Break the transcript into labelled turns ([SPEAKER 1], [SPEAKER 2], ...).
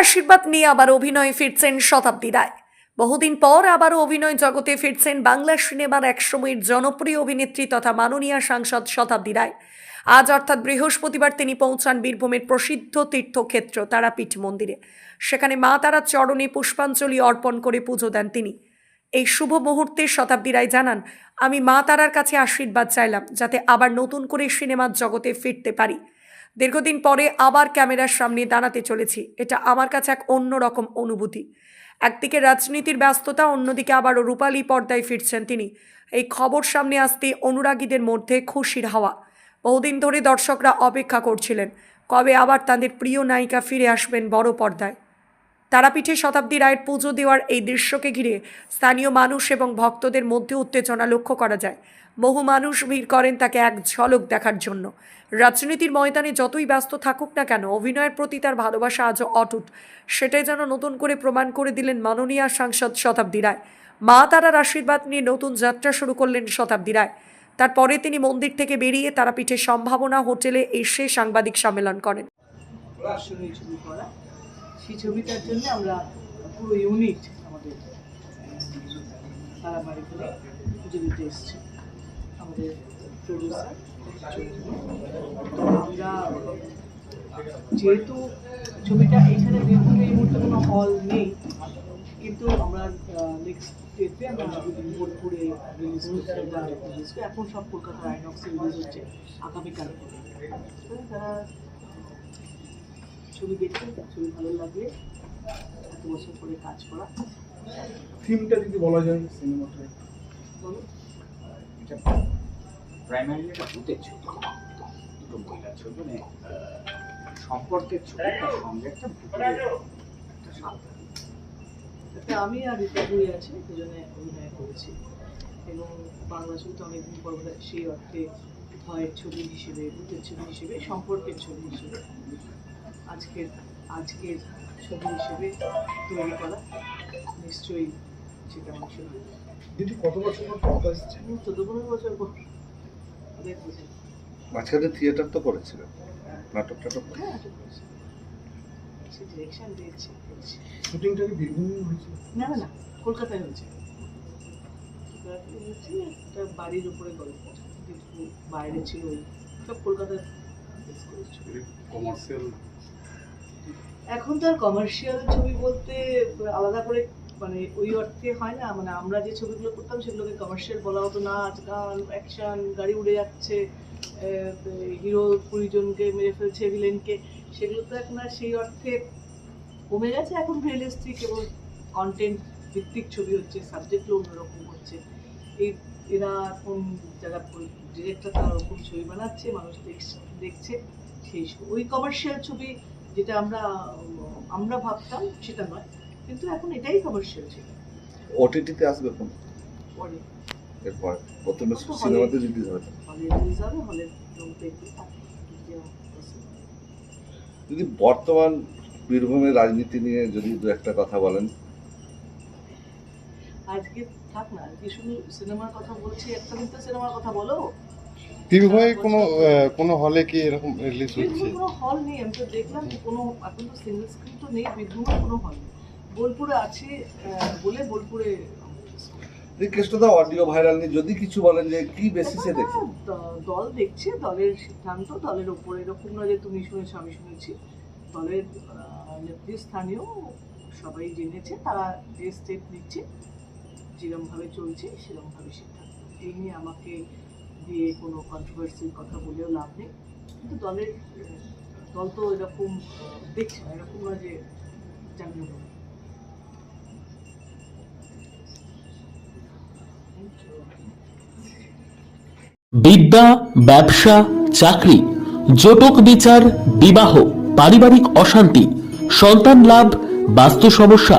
[SPEAKER 1] আশীর্বাদ নিয়ে আবার অভিনয়ে ফিরছেন শতাব্দী রায়। বহুদিন পর আবারও অভিনয় জগতে ফিরছেন বাংলা সিনেমার একসময়ের জনপ্রিয় অভিনেত্রী তথা মাননীয় সাংসদ শতাব্দী রায়। আজ অর্থাৎ বৃহস্পতিবার তিনি পৌঁছান বীরভূমের প্রসিদ্ধ তীর্থক্ষেত্র তারাপীঠ মন্দিরে। সেখানে মা তারার চরণে পুষ্পাঞ্জলি অর্পণ করে পুজো দেন তিনি। এই শুভ মুহূর্তে শতাব্দী রায় জানান, আমি মা তারার কাছে আশীর্বাদ চাইলাম, যাতে আবার নতুন করে সিনেমার জগতে ফিরতে পারি। দীর্ঘদিন পরে আবার ক্যামেরার সামনে দাঁড়াতে চলেছি। এটা আমার কাছে এক অন্যরকম অনুভূতি। একদিকে রাজনীতির ব্যস্ততা, অন্যদিকে আবারও রূপালী পর্দায় ফিরছেন তিনি। এই খবর সামনে আসতে অনুরাগীদের মধ্যে খুশির হাওয়া। বহুদিন ধরে দর্শকরা অপেক্ষা করছিলেন, কবে আবার তাদের প্রিয় নায়িকা ফিরে আসবেন বড় পর্দায়। তারাপীঠে শতাব্দী রায়ের পুজো দেওয়ার এই দৃশ্যকে ঘিরে স্থানীয় মানুষ এবং ভক্তদের মধ্যে উত্তেজনা লক্ষ্য করা যায়। বহু মানুষ ভিড় করেন তাকে এক ঝলক দেখার জন্য। রাজনীতির ময়দানে যতই ব্যস্ত থাকুক না কেন, অভিনয়ের প্রতি তার ভালোবাসা আজও অটুট। সেটাই যেন নতুন করে প্রমাণ করে দিলেন মাননীয় সাংসদ শতাব্দী রায়। মা তারার আশীর্বাদ নিয়ে নতুন যাত্রা শুরু করলেন শতাব্দী রায়। তারপরে তিনি মন্দির থেকে বেরিয়ে তারাপীঠের সম্ভাবনা হোটেলে এসে সাংবাদিক সম্মেলন করেন।
[SPEAKER 2] সেই ছবিটার জন্য আমরা পুরো ইউনিট আমাদের সারা বাড়ি করে পুজো দিতে এসেছি। আমাদের প্রডিউসার তো আমরা যেহেতু ছবিটা এখানে বীরভূমে এই মুহূর্তে কোনো হল নেই, কিন্তু আমরা নেক্সট ডেটে আমরা বোলপুরে রিলিজ এখন সব কলকাতার আইনক্সে রিলিজ হচ্ছে আগামীকাল। তারা ছবি দেখতে ছবি ভালো লাগবে এত বছর পরে কাজ করা।
[SPEAKER 3] থিমটা যদি বলা যায়। সিনেমাটা।
[SPEAKER 2] বলো।
[SPEAKER 4] এটা প্রাইমারি একটা ভূতের ছবি দুটো মহিলার ছবি মানে সম্পর্কের ছবি তার সঙ্গে একটা ভূতের
[SPEAKER 2] আমি আর রীতা বই আছে দুজনে অভিনয় করেছি। এবং বাংলা ছবিতে অনেকদিন পর সেই অর্থে ভয়ের ছবি হিসেবে ভূতের ছবি হিসেবে সম্পর্কের ছবি হিসেবে। আজকের আজকের ছবি হিসেবে তৈরি করা নিশ্চয়ই সেটা অংশ
[SPEAKER 3] দিদি কত বছর পর কথা
[SPEAKER 2] চোদ্দ পনেরো বছর পর।
[SPEAKER 5] মাঝখানে থিয়েটার তো করেছিলেন নাটক টাটক
[SPEAKER 2] হ্যাঁ
[SPEAKER 3] শুটিংটা কি বীরভূমে হয়েছে?
[SPEAKER 2] না না না কলকাতায় হয়েছে। কলকাতায় হয়েছে একটা বাড়ির উপরে গল্প। যেটুকু বাইরে ছিল। সব কলকাতায়।
[SPEAKER 3] কমার্শিয়াল
[SPEAKER 2] এখন তো আর কমার্শিয়াল ছবি বলতে আলাদা করে মানে ওই অর্থে হয় না। মানে আমরা যে ছবিগুলো করতাম সেগুলোকে কমার্শিয়াল বলা হতো। নাচ, গান অ্যাকশন গাড়ি উড়ে যাচ্ছে হিরো কুড়ি জনকে মেরে ফেলছে ভিলেনকে সেগুলো তো এখন আর সেই অর্থে কমে গেছে। এখন রিয়েলিস্টিক এবং কন্টেন্ট ভিত্তিক ছবি হচ্ছে সাবজেক্টও অন্যরকম হচ্ছে। এই এরা এখন যারা ডিরেক্টর তারা ওরকম ছবি বানাচ্ছে মানুষ দেখছে দেখছে সেই ওই কমার্শিয়াল ছবি যেটা আমরা আমরা ভাবতাম সেটা নয় কিন্তু এখন এটাই কমার্শিয়াল ছবি।
[SPEAKER 5] ওটিটিতে আসবে কোন
[SPEAKER 2] পরে।
[SPEAKER 5] এরপর? প্রথমে সিনেমাতে রিলিজ হবে।
[SPEAKER 2] হলে রিলিজ হবে হলে।
[SPEAKER 5] যদি বর্তমান বীরভূমের রাজনীতি নিয়ে যদি দু একটা কথা বলেন।
[SPEAKER 2] আজকে থাক না আজকে শুধু সিনেমার কথা বলছি একটা দিন তো সিনেমার কথা বলো।
[SPEAKER 6] বীরভূমে কোনো কোনো হলে কি এরকম রিলিজ হচ্ছে?
[SPEAKER 2] কোনো হল নেই আমি তো দেখলাম যে কোনো এখন তো সিঙ্গেল স্ক্রিন তো নেই বীরভূমে কোনো হল নেই। বোলপুরে আছে বলে বোলপুরে
[SPEAKER 5] কেসটা অডিও ভাইরাল নিয়ে যদি কিছু বলেন যে কি বেসিসে দেখছেন?
[SPEAKER 2] দল দেখছে দলের সিদ্ধান্ত দলের ওপরে এরকম না যে তুমি শুনেছো আমি শুনেছি। দলের নেতৃস্থানীয় সবাই জেনেছে তারা যে স্টেপ নিচ্ছে। যেরমভাবে চলছে, সেরমভাবে সিদ্ধান্ত এই নিয়ে আমাকে দিয়ে কোনো কন্ট্রোভার্সির কথা বলেও লাভ নেই। কিন্তু দলের, দল তো এরকম, দেখছে না, এরকম না যে জানিয়ে দেবে
[SPEAKER 7] বিদ্যা, ব্যবসা, চাকরি, জটক বিচার, বিবাহ, পারিবারিক অশান্তি, সন্তান লাভ, বাস্তু সমস্যা